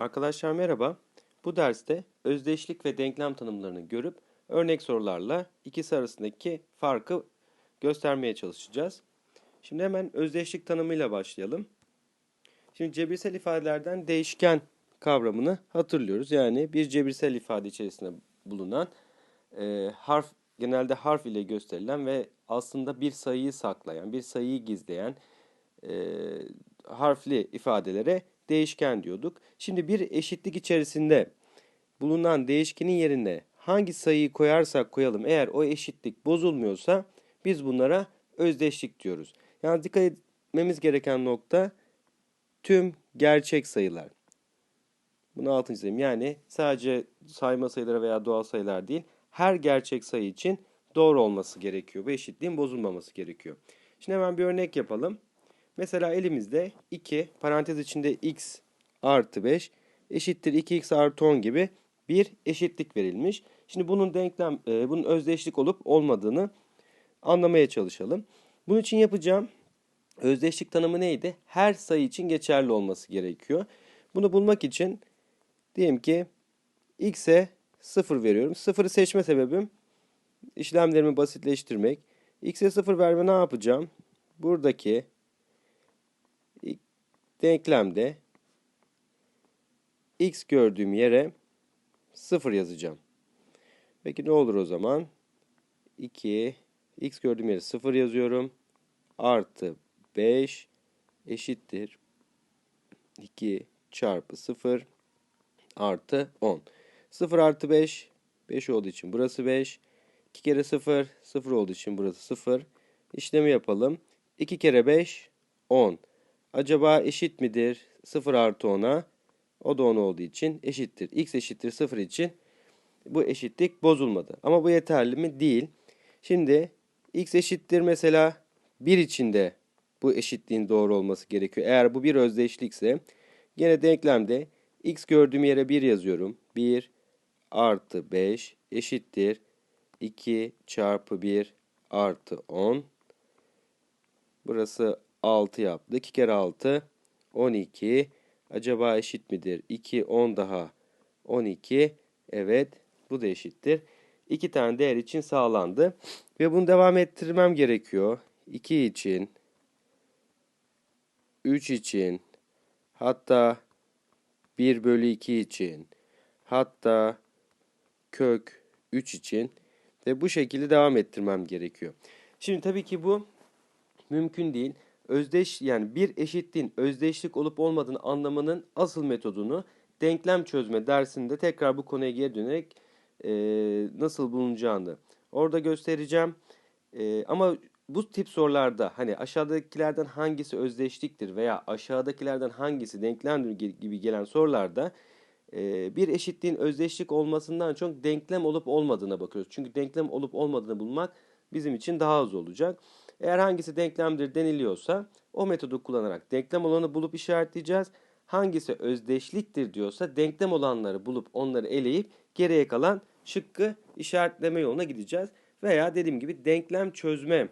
Arkadaşlar merhaba. Bu derste özdeşlik ve denklem tanımlarını görüp örnek sorularla ikisi arasındaki farkı göstermeye çalışacağız. Şimdi hemen özdeşlik tanımıyla başlayalım. Şimdi cebirsel ifadelerden değişken kavramını hatırlıyoruz. Yani bir cebirsel ifade içerisinde bulunan e, harf genelde harf ile gösterilen ve aslında bir sayıyı saklayan, bir sayıyı gizleyen e, harfli ifadelere değişken diyorduk. Şimdi bir eşitlik içerisinde bulunan değişkenin yerine hangi sayıyı koyarsak koyalım eğer o eşitlik bozulmuyorsa biz bunlara özdeşlik diyoruz. Yani dikkat etmemiz gereken nokta tüm gerçek sayılar. Bunu altını çizeyim. Yani sadece sayma sayıları veya doğal sayılar değil, her gerçek sayı için doğru olması gerekiyor. Bu eşitliğin bozulmaması gerekiyor. Şimdi hemen bir örnek yapalım. Mesela elimizde 2 parantez içinde x artı 5 eşittir 2x artı 10 gibi bir eşitlik verilmiş. Şimdi bunun denklem, e, bunun özdeşlik olup olmadığını anlamaya çalışalım. Bunun için yapacağım özdeşlik tanımı neydi? Her sayı için geçerli olması gerekiyor. Bunu bulmak için diyelim ki x'e 0 veriyorum. 0'ı seçme sebebim işlemlerimi basitleştirmek. x'e 0 verme ne yapacağım? Buradaki denklemde x gördüğüm yere 0 yazacağım. Peki ne olur o zaman? 2 x gördüğüm yere 0 yazıyorum. Artı 5 eşittir 2 çarpı 0 artı 10. 0 artı 5 5 olduğu için burası 5. 2 kere 0 0 olduğu için burası 0. İşlemi yapalım. 2 kere 5 10. Acaba eşit midir 0 artı 10'a? O da 10 olduğu için eşittir. X eşittir 0 için bu eşitlik bozulmadı. Ama bu yeterli mi? Değil. Şimdi x eşittir mesela 1 içinde bu eşitliğin doğru olması gerekiyor. Eğer bu bir özdeşlikse gene denklemde x gördüğüm yere 1 yazıyorum. 1 artı 5 eşittir 2 çarpı 1 artı 10. Burası 6 yaptı. 2 kere 6 12. Acaba eşit midir? 2 10 daha 12. Evet bu da eşittir. 2 tane değer için sağlandı. Ve bunu devam ettirmem gerekiyor. 2 için 3 için hatta 1 bölü 2 için hatta kök 3 için ve bu şekilde devam ettirmem gerekiyor. Şimdi tabii ki bu mümkün değil özdeş yani bir eşitliğin özdeşlik olup olmadığını anlamanın asıl metodunu denklem çözme dersinde tekrar bu konuya geri dönerek e, nasıl bulunacağını orada göstereceğim. E, ama bu tip sorularda hani aşağıdakilerden hangisi özdeşliktir veya aşağıdakilerden hangisi denklemdir gibi gelen sorularda e, bir eşitliğin özdeşlik olmasından çok denklem olup olmadığına bakıyoruz. Çünkü denklem olup olmadığını bulmak bizim için daha az olacak. Eğer hangisi denklemdir deniliyorsa o metodu kullanarak denklem olanı bulup işaretleyeceğiz. Hangisi özdeşliktir diyorsa denklem olanları bulup onları eleyip geriye kalan şıkkı işaretleme yoluna gideceğiz. Veya dediğim gibi denklem çözme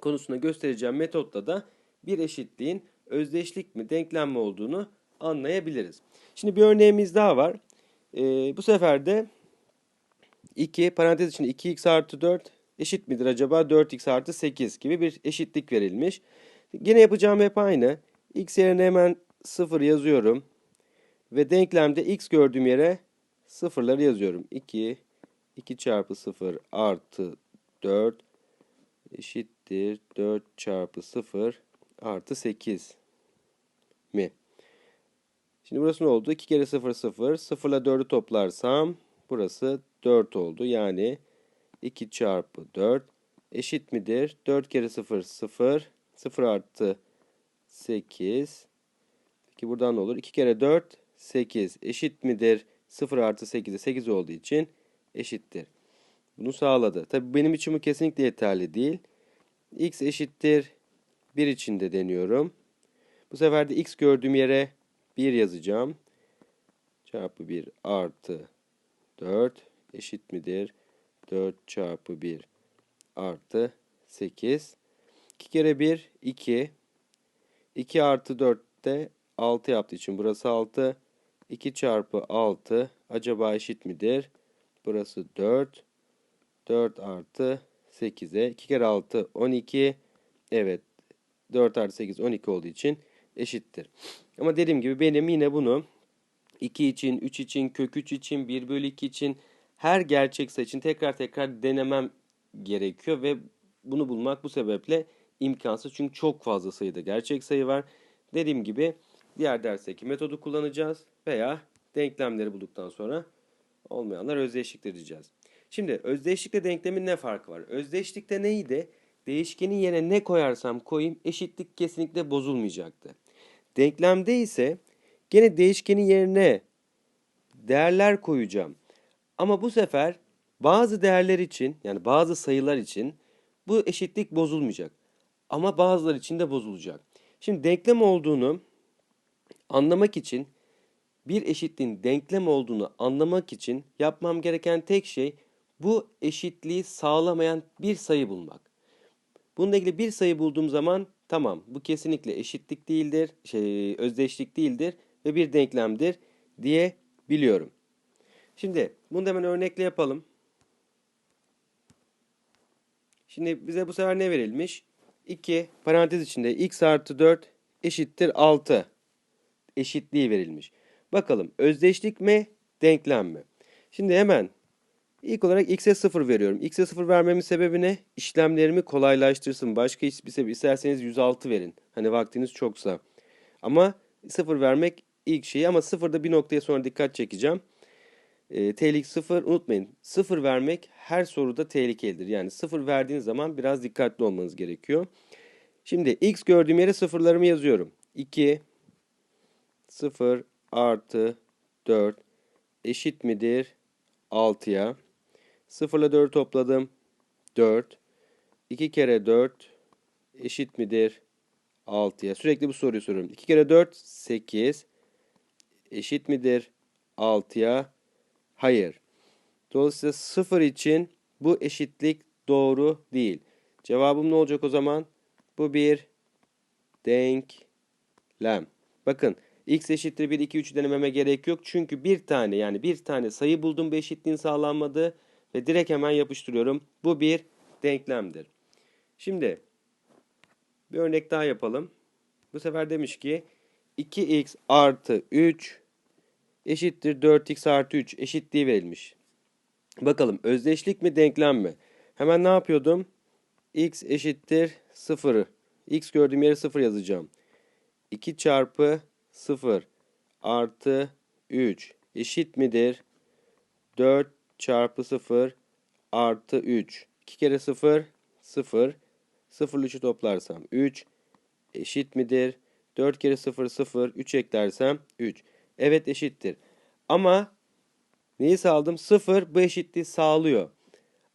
konusunda göstereceğim metotla da bir eşitliğin özdeşlik mi denklem mi olduğunu anlayabiliriz. Şimdi bir örneğimiz daha var. Ee, bu sefer de 2 parantez içinde 2x artı 4 eşit midir acaba 4x artı 8 gibi bir eşitlik verilmiş. Yine yapacağım hep aynı. x yerine hemen 0 yazıyorum. Ve denklemde x gördüğüm yere sıfırları yazıyorum. 2, 2 çarpı 0 artı 4 eşittir 4 çarpı 0 artı 8 mi? Şimdi burası ne oldu? 2 kere 0 0. 0 ile 4'ü toplarsam burası 4 oldu. Yani 2 çarpı 4 eşit midir? 4 kere 0 0. 0 artı 8. Peki buradan ne olur? 2 kere 4 8 eşit midir? 0 artı 8'e 8 olduğu için eşittir. Bunu sağladı. Tabi benim için bu kesinlikle yeterli değil. x eşittir 1 içinde deniyorum. Bu sefer de x gördüğüm yere 1 yazacağım. Çarpı 1 artı 4 eşit midir? 4 çarpı 1 artı 8. 2 kere 1 2. 2 artı 4 de 6 yaptığı için burası 6. 2 çarpı 6 acaba eşit midir? Burası 4. 4 artı 8'e 2 kere 6 12. Evet 4 artı 8 12 olduğu için eşittir. Ama dediğim gibi benim yine bunu 2 için, 3 için, kök 3 için, 1 bölü 2 için her gerçek sayı için tekrar tekrar denemem gerekiyor ve bunu bulmak bu sebeple imkansız. Çünkü çok fazla sayıda gerçek sayı var. Dediğim gibi diğer dersteki metodu kullanacağız veya denklemleri bulduktan sonra olmayanlar özdeşlikte diyeceğiz. Şimdi özdeşlikle denklemin ne farkı var? Özdeşlikte neydi? Değişkenin yerine ne koyarsam koyayım eşitlik kesinlikle bozulmayacaktı. Denklemde ise gene değişkenin yerine değerler koyacağım. Ama bu sefer bazı değerler için yani bazı sayılar için bu eşitlik bozulmayacak. Ama bazıları için de bozulacak. Şimdi denklem olduğunu anlamak için bir eşitliğin denklem olduğunu anlamak için yapmam gereken tek şey bu eşitliği sağlamayan bir sayı bulmak. Bununla ilgili bir sayı bulduğum zaman tamam bu kesinlikle eşitlik değildir, şey, özdeşlik değildir ve bir denklemdir diye biliyorum. Şimdi bunu da hemen örnekle yapalım. Şimdi bize bu sefer ne verilmiş? 2 parantez içinde x artı 4 eşittir 6 eşitliği verilmiş. Bakalım özdeşlik mi denklem mi? Şimdi hemen ilk olarak x'e 0 veriyorum. x'e 0 vermemin sebebi ne? İşlemlerimi kolaylaştırsın. Başka hiçbir sebep isterseniz 106 verin. Hani vaktiniz çoksa. Ama 0 vermek ilk şey ama 0'da bir noktaya sonra dikkat çekeceğim. E, tehlike 0 unutmayın. 0 vermek her soruda tehlikelidir. Yani 0 verdiğiniz zaman biraz dikkatli olmanız gerekiyor. Şimdi x gördüğüm yere sıfırlarımı yazıyorum. 2 0 artı 4 eşit midir 6'ya? 0 ile 4 topladım. 4. 2 kere 4 eşit midir 6'ya? Sürekli bu soruyu soruyorum. 2 kere 4 8 eşit midir 6'ya? Hayır. Dolayısıyla 0 için bu eşitlik doğru değil. Cevabım ne olacak o zaman? Bu bir denklem. Bakın x eşittir 1, 2, 3 denememe gerek yok. Çünkü bir tane yani bir tane sayı buldum bu eşitliğin sağlanmadı. Ve direkt hemen yapıştırıyorum. Bu bir denklemdir. Şimdi bir örnek daha yapalım. Bu sefer demiş ki 2x artı 3 eşittir 4x artı 3 eşitliği verilmiş. Bakalım özdeşlik mi denklem mi? Hemen ne yapıyordum? x eşittir 0. x gördüğüm yere 0 yazacağım. 2 çarpı 0 artı 3 eşit midir? 4 çarpı 0 artı 3. 2 kere 0 0. 0 ile 3'ü toplarsam 3 eşit midir? 4 kere 0 0 3 eklersem 3. Evet eşittir. Ama neyi sağladım? 0 bu eşitliği sağlıyor.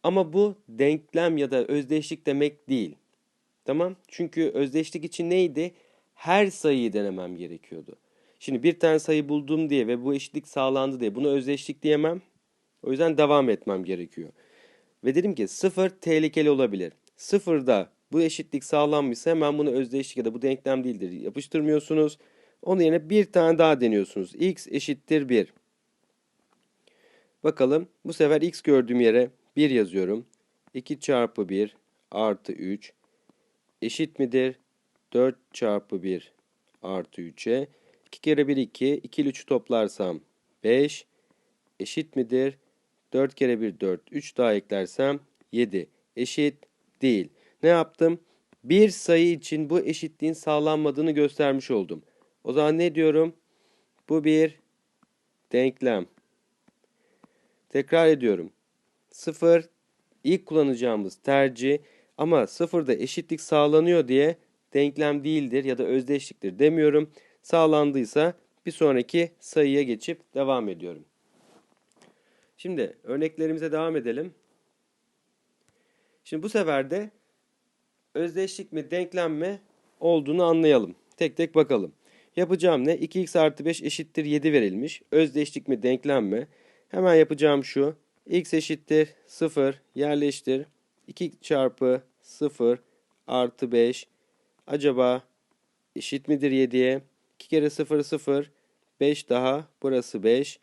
Ama bu denklem ya da özdeşlik demek değil. Tamam? Çünkü özdeşlik için neydi? Her sayıyı denemem gerekiyordu. Şimdi bir tane sayı buldum diye ve bu eşitlik sağlandı diye buna özdeşlik diyemem. O yüzden devam etmem gerekiyor. Ve dedim ki sıfır tehlikeli olabilir. Sıfırda bu eşitlik sağlanmışsa hemen bunu özdeşlik ya da bu denklem değildir yapıştırmıyorsunuz. Onun yerine bir tane daha deniyorsunuz. x eşittir 1. Bakalım bu sefer x gördüğüm yere 1 yazıyorum. 2 çarpı 1 artı 3 eşit midir? 4 çarpı 1 artı 3'e. 2 kere 1 2. 2 ile 3'ü toplarsam 5 eşit midir? 4 kere 1 4. 3 daha eklersem 7. Eşit değil. Ne yaptım? Bir sayı için bu eşitliğin sağlanmadığını göstermiş oldum. O zaman ne diyorum? Bu bir denklem. Tekrar ediyorum. 0 ilk kullanacağımız tercih ama sıfırda eşitlik sağlanıyor diye denklem değildir ya da özdeşliktir demiyorum. Sağlandıysa bir sonraki sayıya geçip devam ediyorum. Şimdi örneklerimize devam edelim. Şimdi bu sefer de özdeşlik mi denklem mi olduğunu anlayalım. Tek tek bakalım. Yapacağım ne? 2x artı 5 eşittir 7 verilmiş. Özdeşlik mi denklem mi? Hemen yapacağım şu. x eşittir 0 yerleştir. 2 çarpı 0 artı 5 acaba eşit midir 7'ye? 2 kere 0 0 5 daha burası 5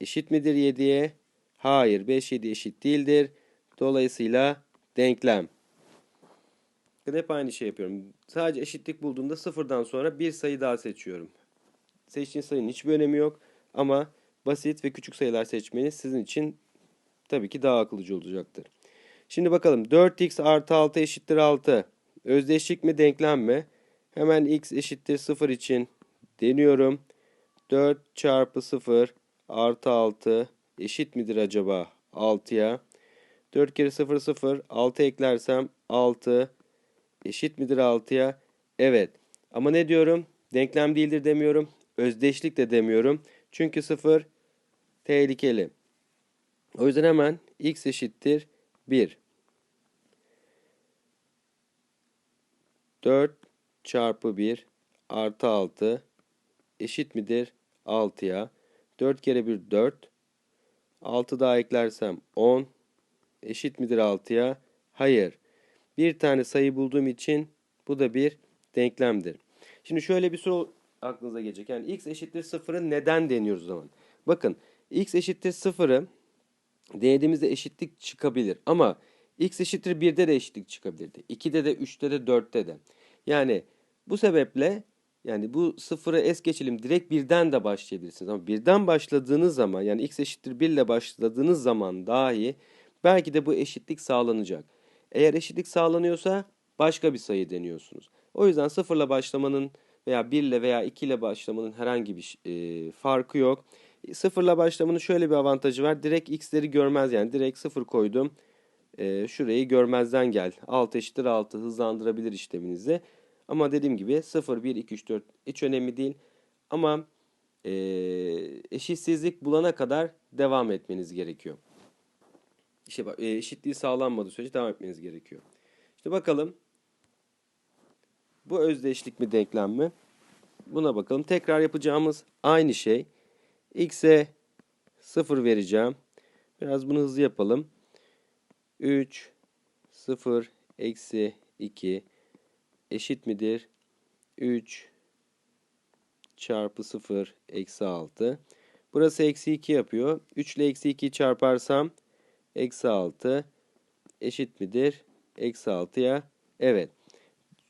eşit midir 7'ye? Hayır 5 7 eşit değildir. Dolayısıyla denklem. Bakın hep aynı şey yapıyorum. Sadece eşitlik bulduğumda sıfırdan sonra bir sayı daha seçiyorum. Seçtiğin sayının hiçbir önemi yok. Ama basit ve küçük sayılar seçmeniz sizin için tabii ki daha akıllıcı olacaktır. Şimdi bakalım 4x artı 6 eşittir 6. Özdeşlik mi denklem mi? Hemen x eşittir 0 için deniyorum. 4 çarpı 0 artı 6 eşit midir acaba 6'ya? 4 kere 0 0 6 eklersem 6 eşit midir 6'ya? Evet. Ama ne diyorum? Denklem değildir demiyorum. Özdeşlik de demiyorum. Çünkü 0 tehlikeli. O yüzden hemen x eşittir 1. 4 çarpı 1 artı 6 eşit midir 6'ya? 4 kere 1 4. 6 daha eklersem 10 eşit midir 6'ya? Hayır. Bir tane sayı bulduğum için bu da bir denklemdir. Şimdi şöyle bir soru aklınıza gelecek. Yani x eşittir 0'ı neden deniyoruz o zaman? Bakın x eşittir 0'ı denediğimizde eşitlik çıkabilir. Ama x eşittir 1'de de eşitlik çıkabilirdi. 2'de de 3'te de 4'te de. Yani bu sebeple yani bu sıfırı es geçelim direkt birden de başlayabilirsiniz. Ama birden başladığınız zaman yani x eşittir 1 ile başladığınız zaman dahi belki de bu eşitlik sağlanacak. Eğer eşitlik sağlanıyorsa başka bir sayı deniyorsunuz. O yüzden sıfırla başlamanın veya 1 ile veya 2 ile başlamanın herhangi bir e, farkı yok. Sıfırla başlamanın şöyle bir avantajı var. Direkt x'leri görmez yani. Direkt sıfır koydum. E, şurayı görmezden gel. 6 eşittir 6 hızlandırabilir işleminizi. Ama dediğim gibi 0, 1, 2, 3, 4 hiç önemli değil. Ama e, eşitsizlik bulana kadar devam etmeniz gerekiyor. Bak, e, eşitliği sağlanmadığı sürece devam etmeniz gerekiyor. İşte bakalım. Bu özdeşlik mi denklem mi? Buna bakalım. Tekrar yapacağımız aynı şey. X'e 0 vereceğim. Biraz bunu hızlı yapalım. 3, 0, eksi 2 eşit midir? 3 çarpı 0 eksi 6. Burası eksi 2 yapıyor. 3 ile eksi 2'yi çarparsam eksi 6 eşit midir? Eksi 6'ya. Evet.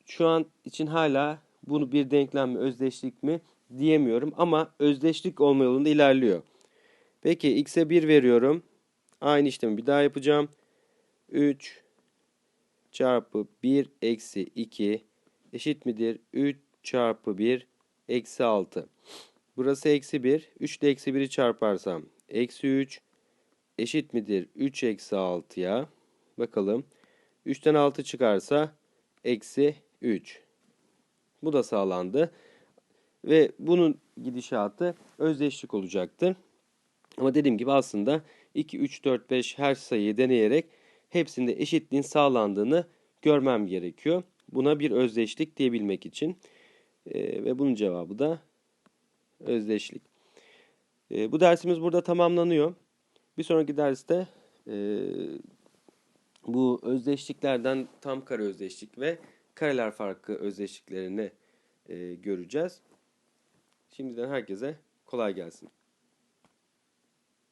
Şu an için hala bunu bir denklem mi özdeşlik mi diyemiyorum ama özdeşlik olma yolunda ilerliyor. Peki x'e 1 veriyorum. Aynı işlemi bir daha yapacağım. 3 çarpı 1 eksi 2 eşit midir? 3 çarpı 1 eksi 6. Burası eksi 1. 3 ile eksi 1'i çarparsam eksi 3 eşit midir? 3 eksi 6'ya. Bakalım. 3'ten 6 çıkarsa eksi 3. Bu da sağlandı. Ve bunun gidişatı özdeşlik olacaktır. Ama dediğim gibi aslında 2, 3, 4, 5 her sayıyı deneyerek hepsinde eşitliğin sağlandığını görmem gerekiyor. Buna bir özdeşlik diyebilmek için. E, ve bunun cevabı da özdeşlik. E, bu dersimiz burada tamamlanıyor. Bir sonraki derste e, bu özdeşliklerden tam kare özdeşlik ve kareler farkı özdeşliklerini e, göreceğiz. Şimdiden herkese kolay gelsin.